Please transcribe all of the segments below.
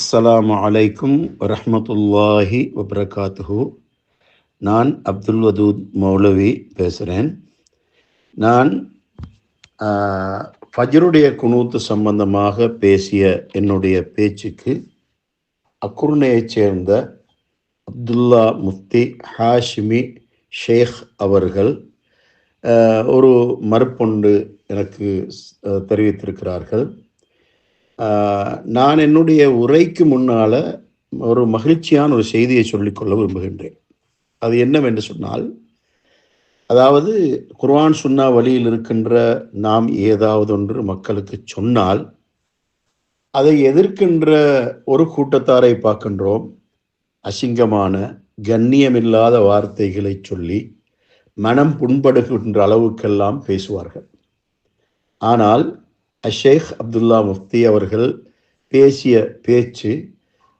அஸ்ஸலாமு அலைக்கும் வரஹ்மத்துல்லாஹி வபரகாத்துஹு நான் அப்துல் வதூத் மௌலவி பேசுகிறேன் நான் ஃபஜருடைய குணூத்து குனூத்து சம்பந்தமாக பேசிய என்னுடைய பேச்சுக்கு அக்குர்ணையைச் சேர்ந்த அப்துல்லா முஃப்தி ஹாஷிமி ஷேக் அவர்கள் ஒரு மறுப்பொண்டு எனக்கு தெரிவித்திருக்கிறார்கள். நான் என்னுடைய உரைக்கு முன்னால் ஒரு மகிழ்ச்சியான ஒரு செய்தியை சொல்லிக்கொள்ள விரும்புகின்றேன். அது என்னவென்று சொன்னால் அதாவது குர்ஆன் சுன்னா வழியில் இருக்கின்ற நாம் ஏதாவது ஒன்று மக்களுக்கு சொன்னால் அதை எதிர்க்கின்ற ஒரு கூட்டத்தாரை பார்க்கின்றோம். அசிங்கமான கண்ணியமில்லாத வார்த்தைகளை சொல்லி மனம் புண்படுகின்ற அளவுக்கெல்லாம் பேசுவார்கள். ஆனால் அஷேக் அப்துல்லா முஃப்தி அவர்கள் பேசிய பேச்சு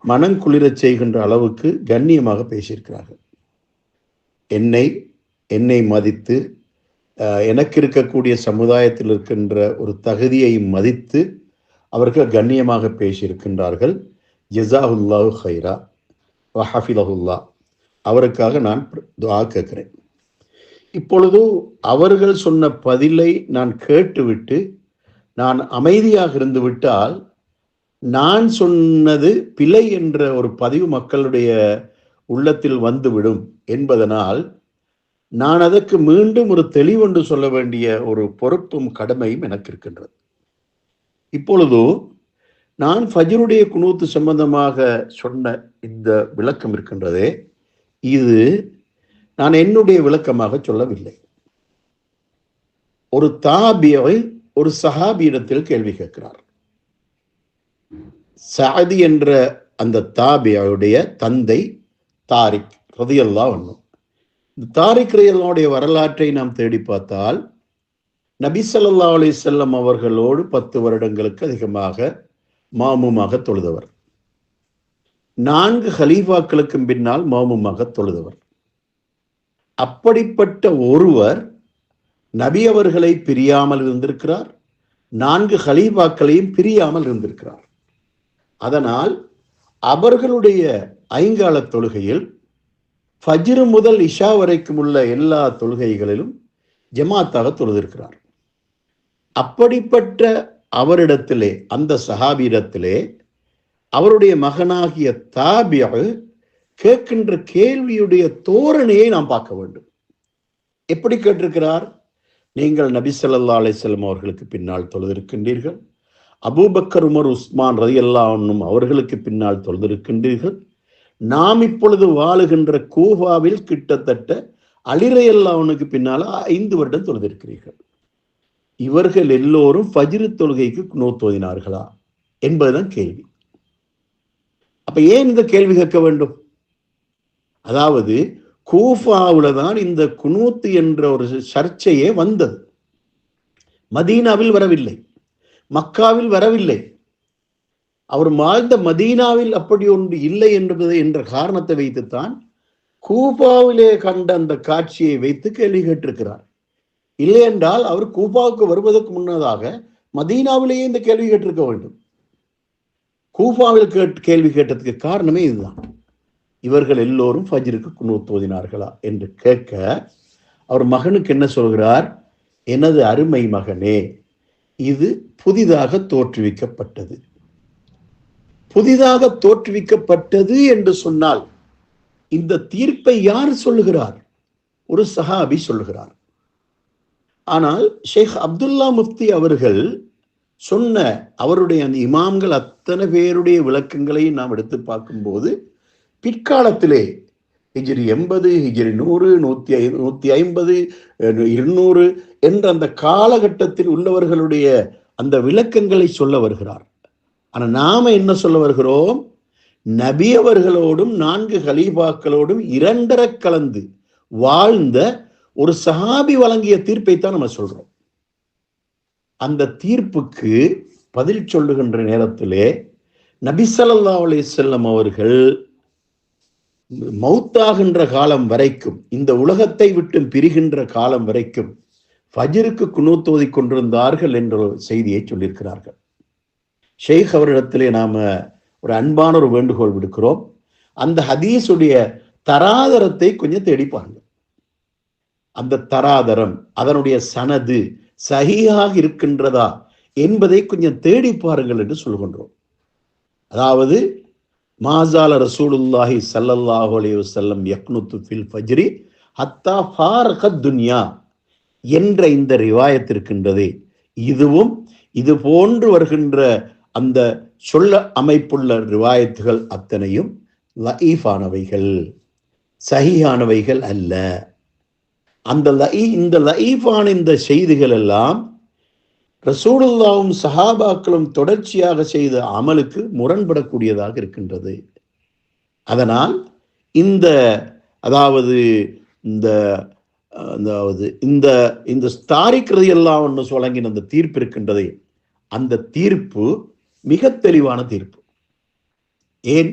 மனம் குளிரச் செய்கின்ற அளவுக்கு கண்ணியமாக பேசியிருக்கிறார்கள். என்னை என்னை மதித்து எனக்கு இருக்கக்கூடிய சமுதாயத்தில் இருக்கின்ற ஒரு தகுதியை மதித்து அவர்கள் கண்ணியமாக பேசியிருக்கின்றார்கள். ஜஸாஹுல்லாஹு ஹைரா வஹஃபிலஹுல்லா. அவருக்காக நான் துவா கேட்கிறேன். இப்பொழுது அவர்கள் சொன்ன பதிலை நான் கேட்டுவிட்டு நான் அமைதியாக இருந்து விட்டால் நான் சொன்னது பிழை என்ற ஒரு பதிவு மக்களுடைய உள்ளத்தில் வந்துவிடும் என்பதனால் நான் அதற்கு மீண்டும் ஒரு தெளிவொன்று சொல்ல வேண்டிய ஒரு பொறுப்பும் கடமையும் எனக்கு இருக்கின்றது. இப்பொழுது நான் ஃபஜருடைய குணூத்து சம்பந்தமாக சொன்ன இந்த விளக்கம் இருக்கின்றதே இது நான் என்னுடைய விளக்கமாக சொல்லவில்லை. ஒரு தாபியை ஒரு சஹாபியிடத்தில் கேள்வி கேட்கிறார். சாதி என்ற அந்த தாபியுடைய தந்தை தாரிக் ரதியல்லா ஒன்றும் இந்த தாரிக் ரதியல்லாவுடைய வரலாற்றை நாம் தேடி பார்த்தால் நபி சல்லா அலி செல்லம் அவர்களோடு பத்து வருடங்களுக்கு அதிகமாக மாமுமாக தொழுதவர். நான்கு ஹலீஃபாக்களுக்கும் பின்னால் மாமுமாக தொழுதவர். அப்படிப்பட்ட ஒருவர் நபி அவர்களை பிரியாமல் இருந்திருக்கிறார். நான்கு ஹலீபாக்களையும் பிரியாமல் இருந்திருக்கிறார். அதனால் அவர்களுடைய ஐங்கால தொழுகையில் ஃபஜ்ரு முதல் இஷா வரைக்கும் உள்ள எல்லா தொழுகைகளிலும் ஜமாத்தாக தொழுதிருக்கிறார். அப்படிப்பட்ட அவரிடத்திலே அந்த சஹாபியிடத்திலே அவருடைய மகனாகிய தாபிய கேட்கின்ற கேள்வியுடைய தோரணையை நாம் பார்க்க வேண்டும். எப்படி கேட்டிருக்கிறார்? நீங்கள் நபி ஸல்லல்லாஹு அலிசல்லம் அவர்களுக்கு பின்னால் தொழுதிருக்கின்றீர்கள். அபூபக்கர் உமர் உஸ்மான் ரதியல்லாஹும் அவர்களுக்கு பின்னால் தொழுதிருக்கின்றீர்கள். நாம் இப்பொழுது வாழுகின்ற கூஃபாவில் கிட்டத்தட்ட அலிரையல்லாவுனுக்கு பின்னால ஐந்து வருடம் தொழுதிருக்கிறீர்கள். இவர்கள் எல்லோரும் ஃபஜ்ரு தொழுகைக்கு நோத்தோதினார்களா என்பதுதான் கேள்வி. அப்ப ஏன் இந்த கேள்வி கேட்க வேண்டும்? அதாவது கூஃபாவில் தான் இந்த குனூத்து என்ற ஒரு சர்ச்சையே வந்தது. மதீனாவில் வரவில்லை. மக்காவில் வரவில்லை. அவர் வாழ்ந்த மதீனாவில் அப்படி ஒன்று இல்லை என்பது என்ற காரணத்தை வைத்துத்தான் கூபாவிலே கண்ட அந்த காட்சியை வைத்து கேள்வி கேட்டிருக்கிறார். இல்லை என்றால் அவர் கூபாவுக்கு வருவதற்கு முன்னதாக மதீனாவிலேயே இந்த கேள்வி கேட்டிருக்க வேண்டும். கூபாவில் கேட் கேள்வி கேட்டதுக்கு காரணமே இதுதான். இவர்கள் எல்லோரும் ஃபஜ்ருக்கு குனூத் ஓதினார்களா என்று கேட்க அவர் மகனுக்கு என்ன சொல்கிறார்? எனது அருமை மகனே இது புதிதாக தோற்றுவிக்கப்பட்டது. புதிதாக தோற்றுவிக்கப்பட்டது என்று சொன்னால் இந்த தீர்ப்பை யார் சொல்லுகிறார்? ஒரு சஹாபி சொல்லுகிறார். ஆனால் ஷேக் அப்துல்லா முஃப்தி அவர்கள் சொன்ன அவருடைய அந்த இமாம்கள் அத்தனை பேருடைய விளக்கங்களையும் நாம் எடுத்து பார்க்கும்போது பிற்காலத்திலே ஹிஜ்ரி எண்பது ஹிஜ்ரி நூறு நூத்தி ஐ நூத்தி ஐம்பது இருநூறு என்ற அந்த காலகட்டத்தில் உள்ளவர்களுடைய அந்த விளக்கங்களை சொல்ல வருகிறார். ஆனால் நாம என்ன சொல்ல வருகிறோம்? நபி அவர்களோடும் நான்கு ஹலீபாக்களோடும் இரண்டர கலந்து வாழ்ந்த ஒரு சஹாபி வழங்கிய தீர்ப்பைத்தான் நம்ம சொல்றோம். அந்த தீர்ப்புக்கு பதில் சொல்லுகின்ற நேரத்திலே நபி ஸல்லல்லாஹு அலைஹி அவர்கள் மௌத்தாகின்ற காலம் வரைக்கும் இந்த உலகத்தை விட்டு பிரிகின்ற காலம் வரைக்கும் ஃபஜிருக்கு குனூத்தோதி கொண்டிருந்தார்கள் என்ற ஒரு செய்தியை சொல்லியிருக்கிறார்கள். ஷேக் அவரிடத்திலே நாம ஒரு அன்பான ஒரு வேண்டுகோள் விடுக்கிறோம். அந்த ஹதீஸுடைய தராதரத்தை கொஞ்சம் தேடி அந்த தராதரம் அதனுடைய சனது சகியாக இருக்கின்றதா என்பதை கொஞ்சம் தேடி பாருங்கள் என்று சொல்கின்றோம். அதாவது மாசால ரசூலுல்லாஹி சல்லல்லாஹு அலைஹி வஸல்லம் யக்னுத்து ஃபில் ஃபஜ்ரி ஹத்தா ஃபாரகத் துன்யா என்ற இந்த ரிவாயத் இதுவும் இது போன்று வருகின்ற அந்த சொல்ல அமைப்புள்ள ரிவாயத்துகள் அத்தனையும் லஈஃபானவைகள் சஹீஹானவைகள் அல்ல. அந்த லஈ இந்த லஈஃபான இந்த செய்திகள் எல்லாம் ரசூலுல்லாவும் சஹாபாக்களும் தொடர்ச்சியாக செய்த அமலுக்கு முரண்படக்கூடியதாக இருக்கின்றது. அதனால் இந்த அதாவது இந்த அதாவது இந்த இந்த ஸ்தாரிக்கிறது எல்லாம் ஒன்று வழங்கின அந்த தீர்ப்பு இருக்கின்றது அந்த தீர்ப்பு மிக தெளிவான தீர்ப்பு. ஏன்?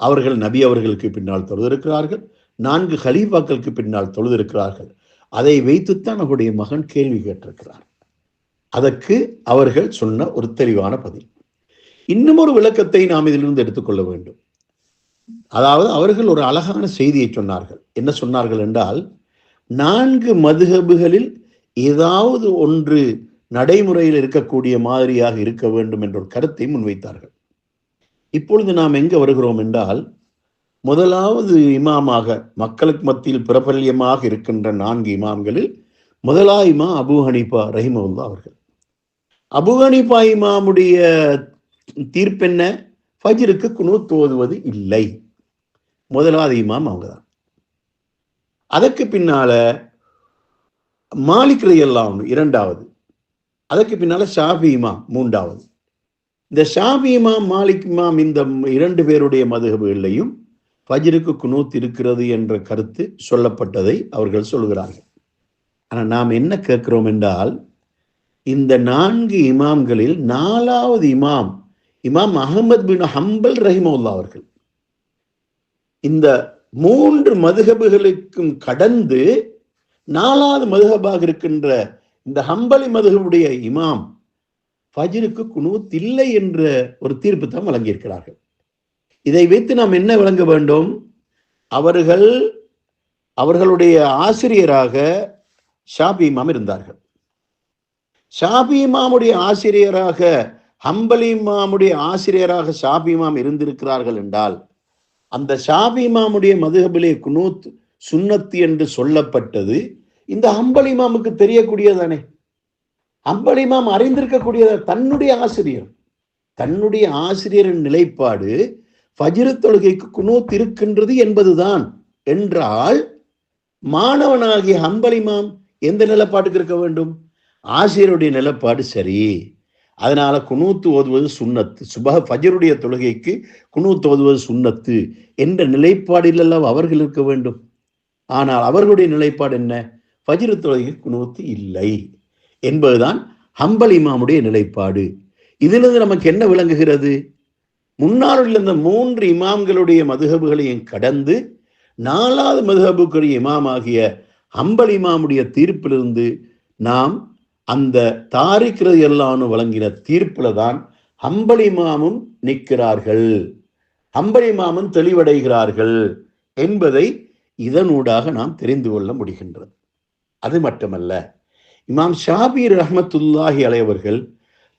அவர்கள் நபி அவர்களுக்கு பின்னால் தொழுதிருக்கிறார்கள் நான்கு ஹலீஃபாக்களுக்கு பின்னால் தொழுதிருக்கிறார்கள். அதை வைத்துத்தான் அவருடைய மகன் கேள்வி கேட்டிருக்கிறார். அதற்கு அவர்கள் சொன்ன ஒரு தெளிவான பதில். இன்னும் ஒரு விளக்கத்தை நாம் இதிலிருந்து எடுத்துக்கொள்ள வேண்டும். அதாவது அவர்கள் ஒரு அழகான செய்தியை சொன்னார்கள். என்ன சொன்னார்கள் என்றால் நான்கு மதுகபுகளில் ஏதாவது ஒன்று நடைமுறையில் இருக்கக்கூடிய மாதிரியாக இருக்க வேண்டும் என்ற ஒரு கருத்தை முன்வைத்தார்கள். இப்பொழுது நாம் எங்கே வருகிறோம் என்றால் முதலாவது இமாமாக மக்களுக்கு மத்தியில் பிரபல்யமாக இருக்கின்ற நான்கு இமாம்களில் முதலா இமா அபு ஹனீஃபா ரஹிமவுல்லா அவர்கள். அபு ஹனீஃபா இமாமுடைய தீர்ப்பென்ன? ஃபஜ்ருக்கு குனூத் ஓதுவது இல்லை. முதலாவது இமாம் அவங்க தான் அதற்கு பின்னால மாலிக் எல்லாம் இரண்டாவது. அதற்கு பின்னால ஷாஃபி இமாம் மூன்றாவது. இந்த ஷாஃபி இமாம் மாலிக் இமாம் இந்த இரண்டு பேருடைய மதுகபுகளையும் ஃபஜ்ருக்கு குனூத் இருக்கிறது என்ற கருத்து சொல்லப்பட்டதை அவர்கள் சொல்கிறார்கள் ஆனால் நாம் என்ன கேட்கிறோம் என்றால் இந்த நான்கு இமாம்களில் நாலாவது இமாம் இமாம் அகமது பின் ஹம்பல் ரஹிமவுல்லா அவர்கள். இந்த மூன்று மதுகபுகளுக்கும் கடந்து நாலாவது மதுகபாக இருக்கின்ற இந்த ஹம்பலி மதுகபுடைய இமாம் ஃபஜ்ருக்கு குனூத் இல்லை என்ற ஒரு தீர்ப்பு தான் வழங்கியிருக்கிறார்கள். இதை வைத்து நாம் என்ன விளங்க வேண்டும்? அவர்கள் அவர்களுடைய ஆசிரியராக ஷாபி இமாம் இருந்தார்கள். ஷாபி இமாமுடைய ஆசிரியராக ஹம்பலி இமாமுடைய ஆசிரியராக ஷாபி இமாம் இருந்திருக்கிறார்கள் என்றால் அந்த ஷாபி இமாமுடைய மதுகபிலே குனூத் சுன்னத்து என்று சொல்லப்பட்டது இந்த ஹம்பல் இமாமுக்கு தெரியக்கூடியதானே? ஹம்பல் இமாம் அறிந்திருக்கக்கூடியத? தன்னுடைய ஆசிரியர். தன்னுடைய ஆசிரியரின் நிலைப்பாடு பஜிரு தொழுகைக்கு குனூத் இருக்கின்றது என்பதுதான். என்றால் மாணவனாகிய ஹம்பல் இமாம் எந்த நிலப்பாட்டுக்கு இருக்க வேண்டும்? ஆசிரியருடைய நிலப்பாடு சரி. அதனால குணூத்து ஓதுவது சுண்ணத்து. சுப ஃபஜருடைய தொழுகைக்கு குணூத்து ஓதுவது சுண்ணத்து என்ற நிலைப்பாடில் எல்லாம் அவர்கள் இருக்க வேண்டும்? ஆனால் அவர்களுடைய நிலைப்பாடு என்ன? ஃபஜ்ரு தொழுகை குணூத்து இல்லை என்பதுதான் ஹம்பல் இமாமுடைய நிலைப்பாடு. இதிலிருந்து நமக்கு என்ன விளங்குகிறது? முன்னால் இருந்த இந்த மூன்று இமாம்களுடைய மதுகபுகளையும் கடந்து நாலாவது மதுகபுக்குரிய இமாமாகிய ஆகிய அம்பலிமாமுடைய தீர்ப்பிலிருந்து நாம் அந்த தாரிக்கிறது எல்லாம் வழங்கின தீர்ப்பில் தான் அம்பலிமாமும் நிற்கிறார்கள். அம்பலிமாமும் தெளிவடைகிறார்கள் என்பதை இதனூடாக நாம் தெரிந்து கொள்ள முடிகின்றது. அது மட்டுமல்ல இமாம் ஷாபீர் ரஹமத்துல்லாஹி அலைவர்கள்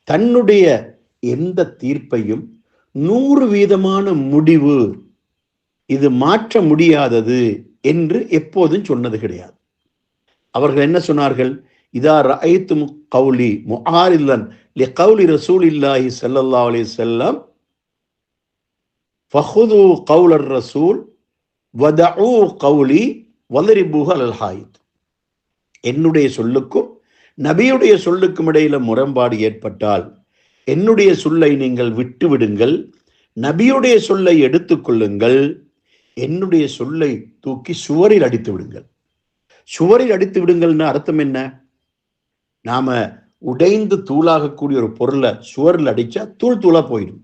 தன்னுடைய எந்த தீர்ப்பையும் நூறு வீதமான முடிவு இது மாற்ற முடியாதது என்று எப்போதும் சொன்னது கிடையாது. அவர்கள் என்ன சொன்னார்கள்? இதா ரஐத்தும் கௌலி முஆரில்லன் லி கௌலி ரசூலில்லாஹி சல்லல்லா அலி செல்லம் ஃபஹுது கௌலர் ரசூல் வதஉ கௌலி வலரிபுஹ அல் ஹாயித். என்னுடைய சொல்லுக்கும் நபியுடைய சொல்லுக்கும் இடையில முரண்பாடு ஏற்பட்டால் என்னுடைய சொல்லை நீங்கள் விட்டுவிடுங்கள் நபியுடைய சொல்லை எடுத்துக்கொள்ளுங்கள் என்னுடைய சொல்லை தூக்கி சுவரில் அடித்து விடுங்கள் சுவரில் அடித்து விடுங்கள்னு அர்த்தம் என்ன? நாம உடைந்து தூளாகக்கூடிய ஒரு பொருளை சுவரில் அடிச்சா தூள் தூளா போயிடும்.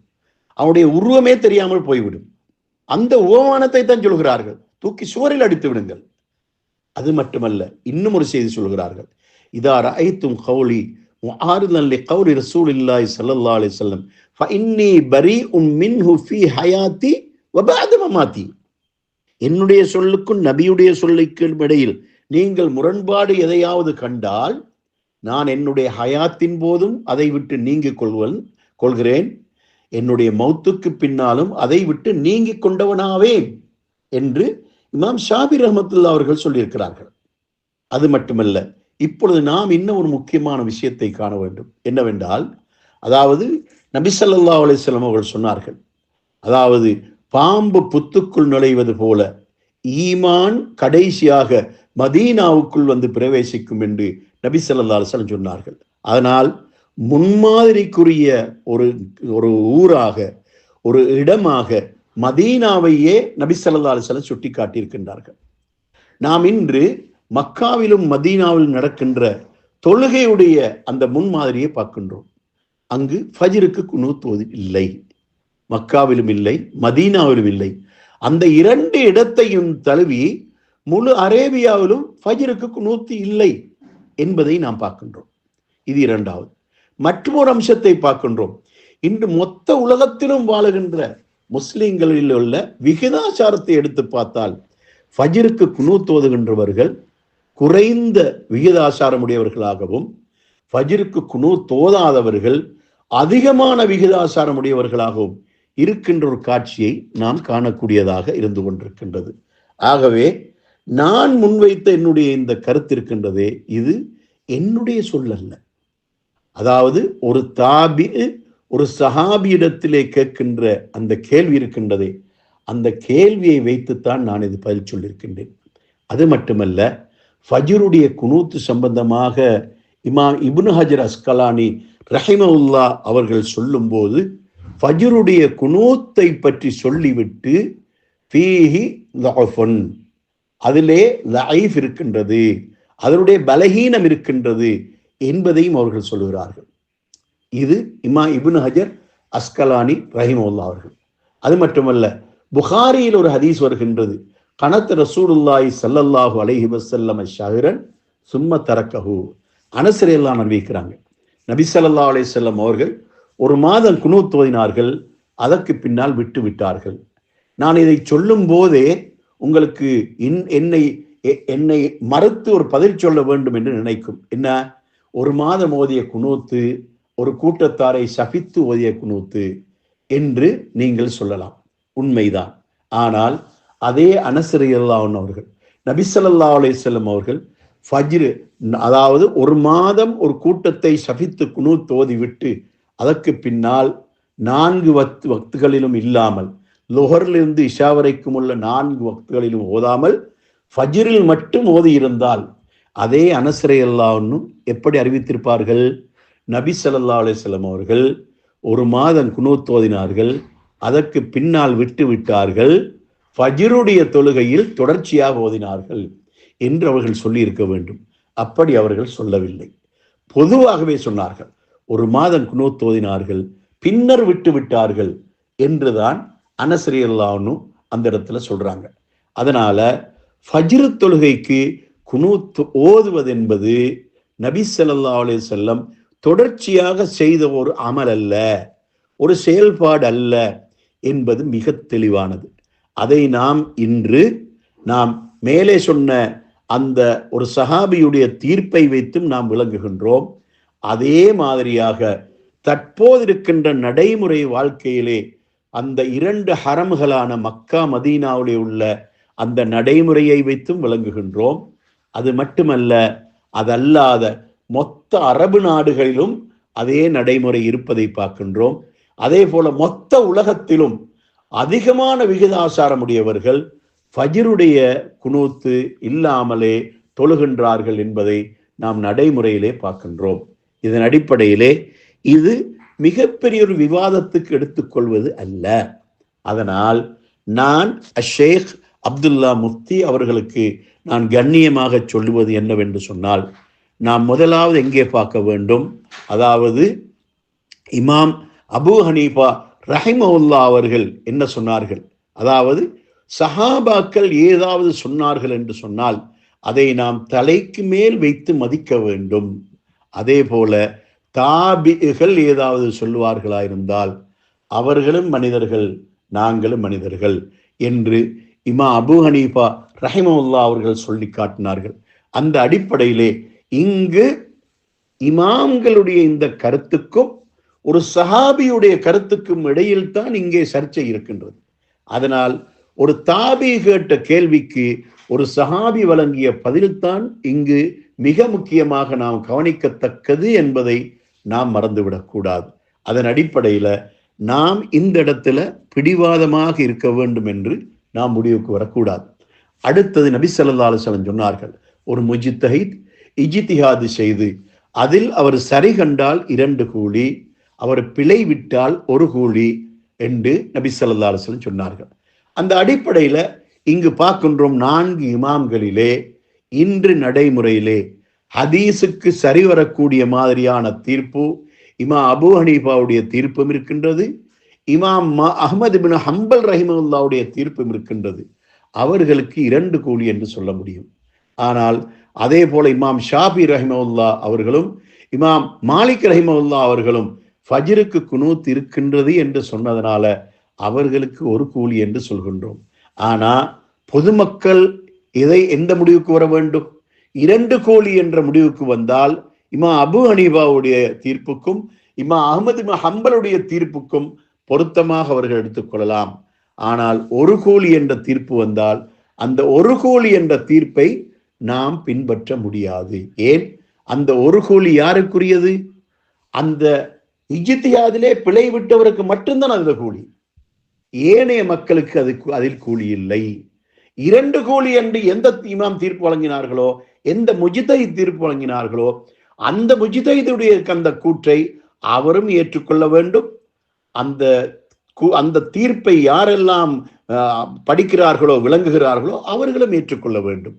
அவனுடைய உருவமே தெரியாமல் போய்விடும். அந்த உபமானத்தை தான் சொல்கிறார்கள். தூக்கி சுவரில் அடித்து விடுங்கள். அது மட்டுமல்ல இன்னும் ஒரு செய்தி சொல்கிறார்கள். இதா ஐத்தும் கௌலி முஆரிதன் லி கௌலி ரசூலில்லாஹி ஸல்லல்லாஹு அலைஹி வஸல்லம். பரி உன் மின் ஹுஃபி ஹயாத்தி வபஅத மமாத்தி. என்னுடைய சொல்லுக்கும் நபியுடைய சொல்லுக்கும் இடையில் நீங்கள் முரண்பாடு எதையாவது கண்டால் நான் என்னுடைய ஹயாத்தின் போதும் அதை விட்டு நீங்கிக் கொள்வன் கொள்கிறேன். என்னுடைய மௌத்துக்கு பின்னாலும் அதை விட்டு நீங்கிக் கொண்டவனாவே என்று இமாம் ஷாபிர் ரஹமத்துல்லா அவர்கள் சொல்லியிருக்கிறார்கள். அது மட்டுமல்ல இப்பொழுது நாம் இன்னும் ஒரு முக்கியமான விஷயத்தை காண வேண்டும். என்னவென்றால் அதாவது நபிசல்லா ஸல்லல்லாஹு அவர்கள் சொன்னார்கள் அதாவது பாம்பு புத்துக்குள் நுழைவது போல ஈமான் கடைசியாக மதீனாவுக்குள் வந்து பிரவேசிக்கும் என்று நபி ஸல்லல்லாஹு அலைஹி சொன்னார்கள். அதனால் முன்மாதிரிக்குரிய ஒரு ஒரு ஊராக ஒரு இடமாக மதீனாவையே நபி ஸல்லல்லாஹு அலைஹி சுட்டி காட்டியிருக்கின்றார்கள் நாம் இன்று மக்காவிலும் மதீனாவிலும் நடக்கின்ற தொழுகையுடைய அந்த முன்மாதிரியை பார்க்கின்றோம். அங்கு ஃபஜிருக்கு குனூத்துவது இல்லை. மக்காவிலும் இல்லை மதீனாவிலும் இல்லை. அந்த இரண்டு இடத்தையும் தழுவி முழு அரேபியாவிலும் ஃபஜ்ருக்கு குனூத்து இல்லை என்பதை நாம் பார்க்கின்றோம். இது இரண்டாவது. மற்றொரு அம்சத்தை பார்க்கின்றோம். இன்று மொத்த உலகத்திலும் வாழுகின்ற முஸ்லிம்களில் உள்ள விகிதாச்சாரத்தை எடுத்து பார்த்தால் ஃபஜிருக்கு குனூத்தோதுகின்றவர்கள் குறைந்த விகிதாசாரமுடையவர்களாகவும் ஃபஜிருக்கு குனூத் தோதாதவர்கள் அதிகமான விகிதாசாரமுடையவர்களாகவும் இருக்கின்ற ஒரு காட்சியை நாம் காணக்கூடியதாக இருந்து கொண்டிருக்கின்றது. ஆகவே நான் முன்வைத்த என்னுடைய இந்த கருத்து இருக்கின்றதே இது என்னுடைய சொல்லல்ல. அதாவது ஒரு தாபி ஒரு சஹாபியிடத்திலே கேட்கின்ற அந்த கேள்வி இருக்கின்றதே அந்த கேள்வியை வைத்துத்தான் நான் இது பதில் சொல்லியிருக்கின்றேன் அது மட்டுமல்ல ஃபஜ்ருடைய குனூத்து சம்பந்தமாக இமாம் இப்னு ஹஜர் அஸ்கலானி ரஹிமவுல்லா அவர்கள் சொல்லும்போது ஃபஜ்ருடைய குனூத்தை பற்றி சொல்லிவிட்டு ஃபீஹி லஃபன் அதிலே லைஃப் இருக்கின்றது அதனுடைய பலகீனம் இருக்கின்றது என்பதையும் அவர்கள் சொல்லுகிறார்கள். இது இமா இபுன் ஹஜர் அஸ்கலானி ரஹிமவுல்லா அவர்கள். அது மட்டுமல்ல புகாரியில் ஒரு ஹதீஸ் வருகின்றது. கனத் ரசூலுல்லாஹி சல்லல்லாஹு அலஹி வசல்லம் ஷஹரன் சும்ம தரக்கஹு. அனசர் எல்லாம் அறிவிக்கிறாங்க. நபி சல்லா அலி செல்லம் அவர்கள் ஒரு மாதம் குனூத் அதற்கு பின்னால் விட்டு விட்டார்கள். நான் இதை சொல்லும் போதே உங்களுக்கு இன் என்னை எ- என்னை மறுத்து ஒரு பதில் சொல்ல வேண்டும் என்று நினைக்கும். என்ன? ஒரு மாதம் ஓதிய குணூத்து ஒரு கூட்டத்தாரை சபித்து ஓதிய குணூத்து என்று நீங்கள் சொல்லலாம். உண்மைதான். ஆனால் அதே அனசரியல்லான் அவர்கள் நபிசல்லா ஸல்லல்லாஹு அவர்கள் ஃபஜ்ரு அதாவது ஒரு மாதம் ஒரு கூட்டத்தை சபித்து ஓதி விட்டு அதற்கு பின்னால் நான்கு வத்து வக்துகளிலும் இல்லாமல் லொஹர்லிருந்து இஷா வரைக்கும் உள்ள நான்கு வக்துகளிலும் ஓதாமல் ஃபஜ்ரில் மட்டும் ஓதி இருந்தால் அதே அனசரையல்லான்னும் எப்படி அறிவித்திருப்பார்கள்? நபி சல்லா அலைஹி அவர்கள் ஒரு மாதம் குணோத்தோதினார்கள் அதற்கு பின்னால் விட்டு விட்டார்கள். ஃபஜ்ருடைய தொழுகையில் தொடர்ச்சியாக ஓதினார்கள் என்று அவர்கள் சொல்லியிருக்க வேண்டும். அப்படி அவர்கள் சொல்லவில்லை. பொதுவாகவே சொன்னார்கள் ஒரு மாதம் குணோத்தோதினார்கள் ஓதினார்கள் பின்னர் விட்டு விட்டார்கள் என்றுதான் அனசரியல்லான்னு அந்த இடத்துல சொல்கிறாங்க அதனால் ஃபஜ்ரு தொழுகைக்கு குனூத் ஓதுவது என்பது நபி சல்லா அலி செல்லம் தொடர்ச்சியாக செய்த ஒரு அமல் அல்ல ஒரு செயல்பாடு அல்ல என்பது மிக தெளிவானது. அதை நாம் இன்று நாம் மேலே சொன்ன அந்த ஒரு சஹாபியுடைய தீர்ப்பை வைத்தும் நாம் விளங்குகின்றோம். அதே மாதிரியாக தற்போது இருக்கின்ற நடைமுறை வாழ்க்கையிலே அந்த இரண்டு ஹரம்களான மக்கா மதீனாவிலே உள்ள அந்த நடைமுறையை வைத்தும் விளங்குகின்றோம். அது மட்டுமல்ல அதல்லாத மொத்த அரபு நாடுகளிலும் அதே நடைமுறை இருப்பதை பார்க்கின்றோம். அதே போல மொத்த உலகத்திலும் அதிகமான விகிதாசாரமுடையவர்கள் ஃபஜிருடைய குனூத்து இல்லாமலே தொழுகின்றார்கள் என்பதை நாம் நடைமுறையிலே பார்க்கின்றோம். இதன் அடிப்படையிலே இது மிகப்பெரிய ஒரு விவாதத்துக்கு எடுத்துக்கொள்வது அல்ல. அதனால் நான் அஷேக் அப்துல்லா முஃப்தி அவர்களுக்கு நான் கண்ணியமாக சொல்லுவது என்னவென்று சொன்னால் நாம் முதலாவது எங்கே பார்க்க வேண்டும்? அதாவது இமாம் அபூ ஹனீஃபா ரஹிமவுல்லா அவர்கள் என்ன சொன்னார்கள்? அதாவது சஹாபாக்கள் ஏதாவது சொன்னார்கள் என்று சொன்னால் அதை நாம் தலைக்கு மேல் வைத்து மதிக்க வேண்டும். அதே போல தாபிகள் ஏதாவது சொல்லுவார்களா இருந்தால் அவர்களும் மனிதர்கள் நாங்களும் மனிதர்கள் என்று இமா அபு ஹனீஃபா ரஹிமவுல்லா அவர்கள் சொல்லி காட்டினார்கள். அந்த அடிப்படையிலே இங்கு இமாம்களுடைய இந்த கருத்துக்கும் ஒரு சஹாபியுடைய கருத்துக்கும் இடையில் தான் இங்கே சர்ச்சை இருக்கின்றது. அதனால் ஒரு தாபி கேட்ட கேள்விக்கு ஒரு சஹாபி வழங்கிய பதில்தான் இங்கு மிக முக்கியமாக நாம் கவனிக்கத்தக்கது என்பதை நாம் மறந்துவிடக்கூடாது. அதன் அடிப்படையில் நாம் இந்த இடத்துல பிடிவாதமாக இருக்க வேண்டும் என்று நாம் முடிவுக்கு வரக்கூடாது. அடுத்தது நபி சல்லா அலுவலன் சொன்னார்கள் ஒரு முஜித்தஹித் இஜித்திஹாது செய்து அதில் அவர் சரி கண்டால் இரண்டு கூலி அவர் பிழை விட்டால் ஒரு கூலி என்று நபி சல்லா அலுவலன் சொன்னார்கள். அந்த அடிப்படையில் இங்கு பார்க்கின்றோம் நான்கு இமாம்களிலே இன்று நடைமுறையிலே ஹதீஸுக்கு சரிவரக்கூடிய மாதிரியான தீர்ப்பு இமா அபு ஹனீஃபாவுடைய தீர்ப்பும் இருக்கின்றது இமாம் மா அஹ்மது பின் ஹம்பல் ரஹிமவுல்லாவுடைய தீர்ப்பும் இருக்கின்றது. அவர்களுக்கு இரண்டு கூலி என்று சொல்ல முடியும். ஆனால் அதே போல இமாம் ஷாபி ரஹிமவுல்லா அவர்களும் இமாம் மாலிக் ரஹிமவுல்லா அவர்களும் ஃபஜிருக்கு குனூத் இருக்கின்றது என்று சொன்னதனால அவர்களுக்கு ஒரு கூலி என்று சொல்கின்றோம். ஆனால் பொதுமக்கள் இதை எந்த முடிவுக்கு வர வேண்டும்? இரண்டு கோழி என்ற முடிவுக்கு வந்தால் இமா அபு ஹனீபாவுடைய தீர்ப்புக்கும் இமா அகமது ஹம்பலுடைய தீர்ப்புக்கும் பொருத்தமாக அவர்கள் எடுத்துக்கொள்ளலாம் ஆனால் ஒரு கோழி என்ற தீர்ப்பு வந்தால் அந்த ஒரு கோழி என்ற தீர்ப்பை நாம் பின்பற்ற முடியாது. ஏன்? அந்த ஒரு கோழி யாருக்குரியது? அந்த இஜித்தியாதிலே பிழை விட்டவருக்கு மட்டும்தான் அந்த கூலி. ஏனைய மக்களுக்கு அது அதில் கூலி இல்லை. இரண்டு கோழி என்று எந்த இமாம் தீர்ப்பு வழங்கினார்களோ எந்த முஜிதை தீர்ப்பு வழங்கினார்களோ அந்த முஜிதைதுடைய அந்த கூற்றை அவரும் ஏற்றுக்கொள்ள வேண்டும். அந்த அந்த தீர்ப்பை யாரெல்லாம் படிக்கிறார்களோ விளங்குகிறார்களோ அவர்களும் ஏற்றுக்கொள்ள வேண்டும்.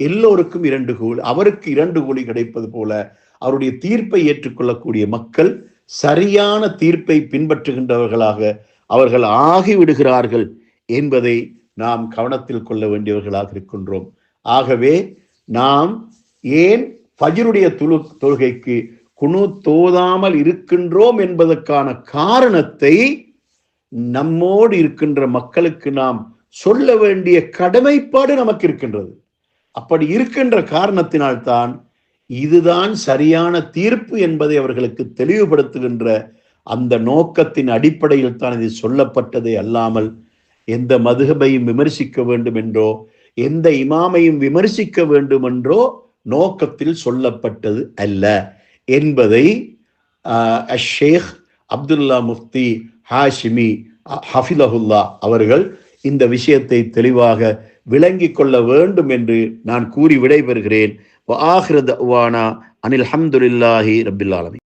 எல்லோருக்கும் இரண்டு கூலி அவருக்கு இரண்டு கூலி கிடைப்பது போல அவருடைய தீர்ப்பை ஏற்றுக்கொள்ளக்கூடிய மக்கள் சரியான தீர்ப்பை பின்பற்றுகின்றவர்களாக அவர்கள் ஆகிவிடுகிறார்கள் என்பதை நாம் கவனத்தில் கொள்ள வேண்டியவர்களாக இருக்கின்றோம். ஆகவே நாம் ஏன் ஃபஜ்ருடைய துளு தொழுகைக்கு குணு தோதாமல் இருக்கின்றோம் என்பதற்கான காரணத்தை நம்மோடு இருக்கின்ற மக்களுக்கு நாம் சொல்ல வேண்டிய கடமைப்பாடு நமக்கு இருக்கின்றது. அப்படி இருக்கின்ற காரணத்தினால்தான் இதுதான் சரியான தீர்ப்பு என்பதை அவர்களுக்கு தெளிவுபடுத்துகின்ற அந்த நோக்கத்தின் அடிப்படையில் தான் இது சொல்லப்பட்டதே அல்லாமல் எந்த மதுகபையும் விமர்சிக்க வேண்டும் என்றோ எந்த இமாமையும் விமர்சிக்க வேண்டும் என்றோ நோக்கத்தில் சொல்லப்பட்டது அல்ல என்பதை அஷேக் அப்துல்லா முஃப்தி ஹாஷிமி ஹஃபிலஹுல்லா அவர்கள் இந்த விஷயத்தை தெளிவாக விளங்கிக் கொள்ள வேண்டும் என்று நான் கூறி விடைபெறுகிறேன். அனில் ஹம்துலில்லாஹி ரபில் ஆலமி